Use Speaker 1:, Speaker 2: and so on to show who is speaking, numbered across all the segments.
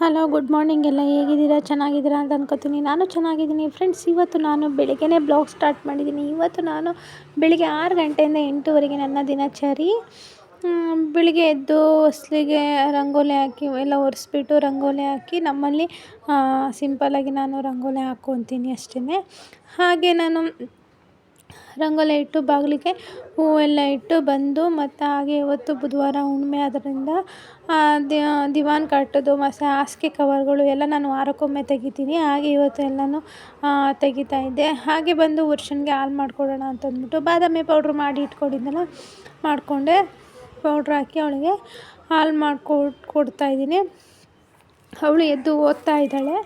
Speaker 1: Hello good morning ಎಲ್ಲ ಹೇಗಿದ್ದೀರಾ? ಚೆನ್ನಾಗಿದ್ದೀರಾ ಅಂತ ಅನ್ಕೋತೀನಿ. ನಾನು ಚೆನ್ನಾಗಿದ್ದೀನಿ. ಫ್ರೆಂಡ್ಸ್ ಇವತ್ತು ನಾನು ಬೆಳಗ್ಗೆನೇ ಬ್ಲಾಗ್ ಸ್ಟಾರ್ಟ್ ಮಾಡಿದ್ದೀನಿ. ಇವತ್ತು ನಾನು ಬೆಳಗ್ಗೆ ಆರು ಗಂಟೆಯಿಂದ ಎಂಟುವರೆಗೆ ನನ್ನ ದಿನಚರಿ. ಬೆಳಿಗ್ಗೆ ಎದ್ದು ಹೊಸ್ಲಿಗೆ ರಂಗೋಲಿ ಹಾಕಿ, ಎಲ್ಲ ಒರೆಸ್ಬಿಟ್ಟು ರಂಗೋಲಿ ಹಾಕಿ, ನಮ್ಮಲ್ಲಿ ಸಿಂಪಲ್ಲಾಗಿ ನಾನು ರಂಗೋಲಿ ಹಾಕ್ಕೊತೀನಿ ಅಷ್ಟೇ ಹಾಗೆ ನಾನು ರಂಗೋಲಿ ಇಟ್ಟು ಬಾಗಿಲಿಗೆ ಹೂವೆಲ್ಲ ಇಟ್ಟು ಬಂದು ಮತ್ತು ಹಾಗೆ ಇವತ್ತು ಬುಧವಾರ ಹುಣ್ಣಿಮೆ ಆದ್ದರಿಂದ ದಿವಾನ್ ಕಟ್ಟೋದು, ಮತ್ತು ಹಾಸಿಗೆ ಕವರ್ಗಳು ಎಲ್ಲ ನಾನು ವಾರಕ್ಕೊಮ್ಮೆ ತೆಗಿತೀನಿ. ಹಾಗೆ ಇವತ್ತು ಎಲ್ಲನೂ ತೆಗಿತಾ ಇದ್ದೆ. ಹಾಗೆ ಬಂದು ವರ್ಷನ್ಗೆ ಹಾಲು ಮಾಡಿಕೊಡೋಣ ಅಂತಂದ್ಬಿಟ್ಟು ಬಾದಾಮಿ ಪೌಡ್ರ್ ಮಾಡಿ ಇಟ್ಕೊಂಡಿದ್ದೆನಲ್ಲ ಮಾಡಿಕೊಂಡೆ. ಪೌಡ್ರ್ ಹಾಕಿ ಅವಳಿಗೆ ಹಾಲು ಮಾಡ್ಕೊ, ಕೊಡ್ತಾ ಇದ್ದೀನಿ. ಅವಳು ಎದ್ದು ಓದ್ತಾ ಇದ್ದಾಳೆ.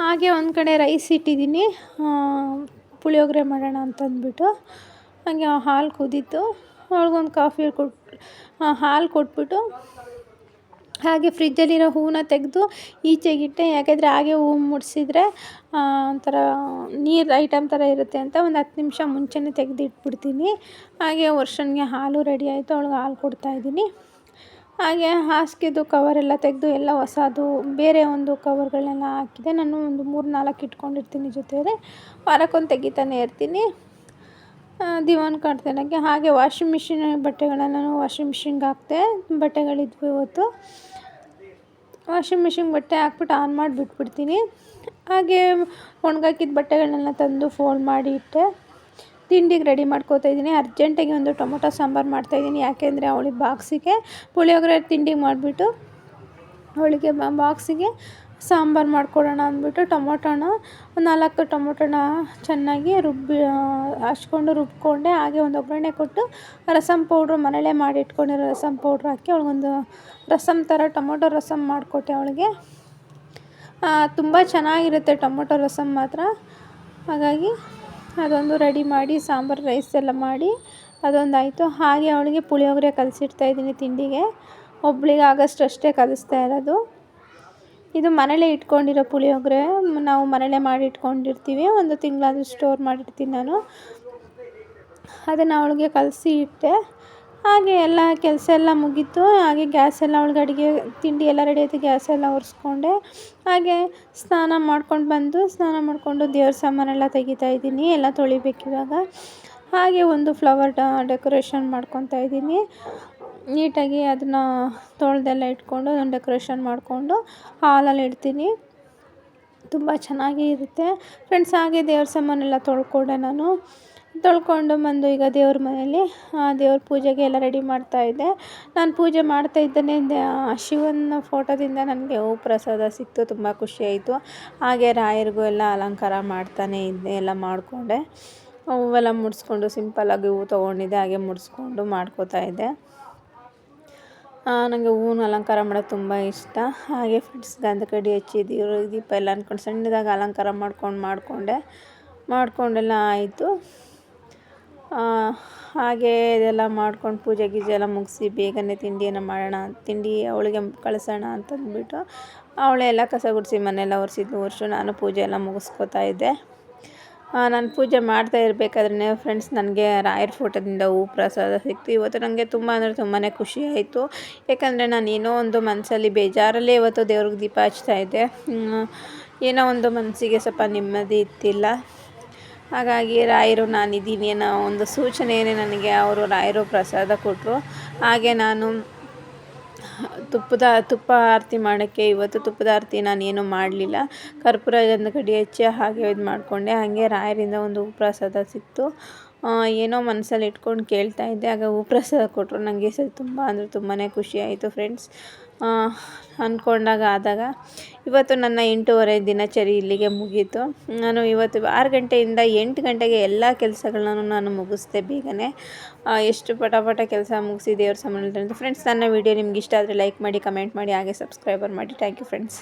Speaker 1: ಹಾಗೆ ಒಂದು ಕಡೆ ರೈಸ್ ಇಟ್ಟಿದ್ದೀನಿ. ಪುಳಿಯೋಗರೆ ಮಾಡೋಣ ಅಂತಂದ್ಬಿಟ್ಟು ಹಾಗೆ ಹಾಲು ಕುದೀತು. ಅವ್ಳಿಗೊಂದು ಕಾಫಿ ಕೊಟ್ಟು ಹಾಲು ಕೊಟ್ಬಿಟ್ಟು ಹಾಗೆ ಫ್ರಿಜ್ಜಲ್ಲಿರೋ ಹೂವನ್ನ ತೆಗೆದು ಈಚೆಗಿಟ್ಟೆ. ಯಾಕೆಂದರೆ ಹಾಗೆ ಹೂವು ಮುಡಿಸಿದ್ರೆ ಒಂಥರ ನೀರು ಐಟಮ್ ಥರ ಇರುತ್ತೆ ಅಂತ ಒಂದು ಹತ್ತು ನಿಮಿಷ ಮುಂಚೆನೇ ತೆಗೆದು ಇಟ್ಬಿಡ್ತೀನಿ ಹಾಗೆ ವರ್ಷನಿಗೆ ಹಾಲು ರೆಡಿ ಆಯಿತು, ಅವ್ಳಿಗೆ ಹಾಲು ಕೊಡ್ತಾಯಿದ್ದೀನಿ ಹಾಗೆ ಹಾಸಿಗೆದು ಕವರೆಲ್ಲ ತೆಗೆದು ಎಲ್ಲ ಹೊಸದು, ಬೇರೆ ಒಂದು ಕವರ್ಗಳನ್ನೆಲ್ಲ ಹಾಕಿದೆ. ನಾನು ಒಂದು ಮೂರು ನಾಲ್ಕು ಇಟ್ಕೊಂಡಿರ್ತೀನಿ ಜೊತೆಯಲ್ಲಿ ವಾರಕ್ಕೊಂದು ತೆಗಿತಾನೆ ಇರ್ತೀನಿ. ದಿವಾನ್ ಕಾಡ್ತಾನಕ್ಕೆ ಹಾಗೆ ವಾಷಿಂಗ್ ಮಿಷಿನ್ ಬಟ್ಟೆಗಳನ್ನು ನಾನು ವಾಷಿಂಗ್ ಮಿಷಿನ್ಗೆ ಹಾಕ್ತೆ ಬಟ್ಟೆಗಳಿದ್ವು ಇವತ್ತು. ವಾಷಿಂಗ್ ಮಿಷಿನ್ ಬಟ್ಟೆ ಹಾಕ್ಬಿಟ್ಟು ಆನ್ ಮಾಡಿ ಬಿಟ್ಬಿಡ್ತೀನಿ ಹಾಗೆ ಒಣಗಾಕಿದ ಬಟ್ಟೆಗಳನ್ನೆಲ್ಲ ತಂದು ಫೋಲ್ಡ್ ಮಾಡಿ ಇಟ್ಟೆ. ತಿಂಡಿಗೆ ರೆಡಿ ಮಾಡ್ಕೋತಾ ಇದ್ದೀನಿ. ಅರ್ಜೆಂಟಾಗಿ ಒಂದು ಟೊಮೊಟೊ ಸಾಂಬಾರು ಮಾಡ್ತಾಯಿದ್ದೀನಿ ಯಾಕೆಂದರೆ ಅವಳಿಗೆ ಬಾಕ್ಸಿಗೆ ಪುಳಿಯೋಗರೆ ತಿಂಡಿ ಮಾಡಿಬಿಟ್ಟು ಅವಳಿಗೆ ಬಾಕ್ಸಿಗೆ ಸಾಂಬಾರು ಮಾಡಿಕೊಡೋಣ ಅಂದ್ಬಿಟ್ಟು ಟೊಮೊಟೊನ ನಾಲ್ಕು ಟೊಮೊಟೊನ ಚೆನ್ನಾಗಿ ರುಬ್ಬಿ ಹಚ್ಕೊಂಡು ರುಬ್ಕೊಂಡೆ ಹಾಗೆ ಒಂದು ಒಗ್ಗರಣೆ ಕೊಟ್ಟು ರಸಮ್ ಪೌಡ್ರು ಮನೇಲೇ ಮಾಡಿ ಇಟ್ಕೊಂಡಿರೋ ರಸಮ್ ಪೌಡ್ರ್ ಹಾಕಿ ಅವಳಿಗೊಂದು ರಸಮ್ ಥರ ಟೊಮೊಟೊ ರಸಮ್ ಮಾಡಿಕೊಟ್ಟೆ ಅವಳಿಗೆ. ತುಂಬ ಚೆನ್ನಾಗಿರುತ್ತೆ ಟೊಮೊಟೊ ರಸಮ್ ಮಾತ್ರ. ಹಾಗಾಗಿ ಅದೊಂದು ರೆಡಿ ಮಾಡಿ, ಸಾಂಬಾರು, ರೈಸ್ ಎಲ್ಲ ಮಾಡಿ ಅದೊಂದು ಆಯಿತು ಹಾಗೆ ಅವಳಿಗೆ ಪುಳಿಯೋಗರೆ ಕಲಸಿಡ್ತಾಯಿದ್ದೀನಿ ತಿಂಡಿಗೆ. ಒಬ್ಳಿಗೆ ಆಗಸ್ಟ್ ಅಷ್ಟೇ ಕಲಿಸ್ತಾ ಇರೋದು. ಇದು ಮನೇಲೆ ಇಟ್ಕೊಂಡಿರೋ ಪುಳಿಯೋಗರೆ ನಾವು ಮನೇಲೆ ಮಾಡಿ ಇಟ್ಕೊಂಡಿರ್ತೀವಿ ಒಂದು ತಿಂಗಳಾದರೂ ಸ್ಟೋರ್ ಮಾಡಿರ್ತೀನಿ ನಾನು. ಅದನ್ನು ಅವಳಿಗೆ ಕಲಸಿ ಇಟ್ಟೆ. ಹಾಗೆ ಎಲ್ಲ ಕೆಲಸ ಎಲ್ಲ ಮುಗೀತು. ಹಾಗೆ ಗ್ಯಾಸ್ ಎಲ್ಲ ಒಳಗಡೆಗೆ ತಿಂಡಿ ಎಲ್ಲ ರೆಡಿ ಆಯಿತು. ಗ್ಯಾಸ್ ಎಲ್ಲ ಒರೆಸ್ಕೊಂಡೆ. ಹಾಗೆ ಸ್ನಾನ ಮಾಡ್ಕೊಂಡು ಬಂದು, ಸ್ನಾನ ಮಾಡಿಕೊಂಡು ದೇವ್ರ ಸಾಮಾನೆಲ್ಲ ತೆಗಿತಾ ಇದ್ದೀನಿ. ಎಲ್ಲ ತೊಳಿಬೇಕಿವಾಗ ಹಾಗೆ ಒಂದು ಫ್ಲವರ್ ಡೆಕೋರೇಷನ್ ಮಾಡ್ಕೊತಾ ಇದ್ದೀನಿ. ನೀಟಾಗಿ ಅದನ್ನು ತೊಳೆದೆಲ್ಲ ಇಟ್ಕೊಂಡು ಅದನ್ನು ಡೆಕೋರೇಷನ್ ಮಾಡಿಕೊಂಡು ಹಾಲಲ್ಲಿ ಇಡ್ತೀನಿ. ತುಂಬ ಚೆನ್ನಾಗಿ ಇರುತ್ತೆ. ಫ್ರೆಂಡ್ಸ್ ಹಾಗೆ ದೇವ್ರ ಸಾಮಾನೆಲ್ಲ ತೊಳ್ಕೊಂಡೆ ನಾನು. ತೊಳ್ಕೊಂಡು ಬಂದು ಈಗ ದೇವ್ರ ಮನೇಲಿ ದೇವ್ರ ಪೂಜೆಗೆ ಎಲ್ಲ ರೆಡಿ ಮಾಡ್ತಾಯಿದ್ದೆ ನಾನು ಪೂಜೆ ಮಾಡ್ತಾ ಇದ್ದೇನೆ. ಶಿವನ ಫೋಟೋದಿಂದ ನನಗೆ ಹೂ ಪ್ರಸಾದ ಸಿಕ್ತು, ತುಂಬ ಖುಷಿಯಾಯಿತು ಹಾಗೆ ರಾಯರಿಗೂ ಎಲ್ಲ ಅಲಂಕಾರ ಮಾಡ್ತಾನೆ ಇದ್ದೆ, ಎಲ್ಲ ಮಾಡಿಕೊಂಡೆ. ಹೂವೆಲ್ಲ ಮುಡಿಸ್ಕೊಂಡು ಸಿಂಪಲ್ಲಾಗಿ ಹೂ ತೊಗೊಂಡಿದ್ದೆ, ಹಾಗೆ ಮುಡಿಸ್ಕೊಂಡು ಮಾಡ್ಕೋತಾ ಇದ್ದೆ. ನನಗೆ ಹೂವಿನ ಅಲಂಕಾರ ಮಾಡೋದು ತುಂಬ ಇಷ್ಟ. ಹಾಗೆ ಫ್ರೆಂಡ್ಸ್ ಹಚ್ಚಿ ದೇವ್ರ ದೀಪ ಎಲ್ಲ ಅಂದ್ಕೊಂಡು ಸಣ್ಣದಾಗಿ ಅಲಂಕಾರ ಮಾಡ್ಕೊಂಡು, ಮಾಡಿಕೊಂಡೆ. ಮಾಡಿಕೊಂಡೆಲ್ಲ ಆಯಿತು. ಹಾಗೆ ಇದೆಲ್ಲ ಮಾಡ್ಕೊಂಡು ಪೂಜೆ ಗೀಜೆ ಎಲ್ಲ ಮುಗಿಸಿ ಬೇಗನೆ ತಿಂಡಿಯನ್ನು ಮಾಡೋಣ, ತಿಂಡಿ ಅವಳಿಗೆ ಕಳಿಸೋಣ ಅಂತಂದ್ಬಿಟ್ಟು ಅವಳೇ ಎಲ್ಲ ಕಸ ಗುಡಿಸಿ ಮನೆಯೆಲ್ಲ ಒರೆಸಿದ್ದು ವರ್ಷ ನಾನು ಪೂಜೆ ಎಲ್ಲ ಮುಗಿಸ್ಕೊತಾ ಇದ್ದೆ. ನಾನು ಪೂಜೆ ಮಾಡ್ತಾ ಇರಬೇಕಾದ್ರೆ ಫ್ರೆಂಡ್ಸ್ ನನಗೆ ರಾಯರ ಫೋಟೋದಿಂದ ಹೂ ಪ್ರಸಾದ ಸಿಕ್ತು. ಇವತ್ತು ನನಗೆ ತುಂಬ ಅಂದರೆ ತುಂಬಾ ಖುಷಿ ಆಯಿತು. ಯಾಕಂದರೆ ನಾನು ಏನೋ ಒಂದು ಮನಸ್ಸಲ್ಲಿ ಬೇಜಾರಲ್ಲೇ ಇವತ್ತು ದೇವ್ರಿಗೆ ದೀಪ ಹಚ್ತಾಯಿದ್ದೆ ಏನೋ ಒಂದು ಮನಸ್ಸಿಗೆ ಸ್ವಲ್ಪ ನೆಮ್ಮದಿ ಇತ್ತಿಲ್ಲ. ಹಾಗಾಗಿ ರಾಯರು ನಾನಿದ್ದೀನಿ ಅನ್ನೋ ಒಂದು ಸೂಚನೆಯೇ ನನಗೆ ಅವರು ರಾಯರು ಪ್ರಸಾದ ಕೊಟ್ಟರು. ಹಾಗೆ ನಾನು ತುಪ್ಪದ ತುಪ್ಪ ಆರತಿ ಮಾಡೋಕ್ಕೆ ಇವತ್ತು ತುಪ್ಪದ ಆರತಿ ನಾನೇನು ಮಾಡಲಿಲ್ಲ. ಕರ್ಪೂರ ಗಂಧ ಹಚ್ಚಿ ಹಾಗೆ ಇದು ಮಾಡಿಕೊಂಡೆ. ಹಾಗೆ ರಾಯರಿಂದ ಒಂದು ಪ್ರಸಾದ ಸಿಕ್ತು. ಏನೋ ಮನಸ್ಸಲ್ಲಿ ಇಟ್ಕೊಂಡು ಕೇಳ್ತಾ ಇದ್ದೆ. ಆಗ ಪ್ರಸಾದ ಕೊಟ್ಟರು. ನನಗೆ ಸರಿ ತುಂಬ ಅಂದರೆ ತುಂಬಾ ಖುಷಿ ಆಯಿತು ಫ್ರೆಂಡ್ಸ್. ಅಂದ್ಕೊಂಡಾಗ ಆದಾಗ ಇವತ್ತು ನನ್ನ ಎಂಟೂವರೆ ದಿನಚರಿ ಇಲ್ಲಿಗೆ ಮುಗೀತು. ನಾನು ಇವತ್ತು ಆರು ಗಂಟೆಯಿಂದ ಎಂಟು ಗಂಟೆಗೆ ಎಲ್ಲ ಕೆಲಸಗಳನ್ನು ನಾನು ಮುಗಿಸ್ದೆ ಬೇಗನೆ. ಎಷ್ಟು ಪಟ ಪಟ ಕೆಲಸ ಮುಗಿಸಿದೆ ದೇವ್ರ ಸಂಬಂಧ ಫ್ರೆಂಡ್ಸ್ ನನ್ನ ವೀಡಿಯೋ ನಿಮ್ಗೆ ಇಷ್ಟ ಆದರೆ ಲೈಕ್ ಮಾಡಿ ಕಮೆಂಟ್ ಮಾಡಿ, ಹಾಗೆ ಸಬ್ಸ್ಕ್ರೈಬರ್ ಮಾಡಿ. Thank you friends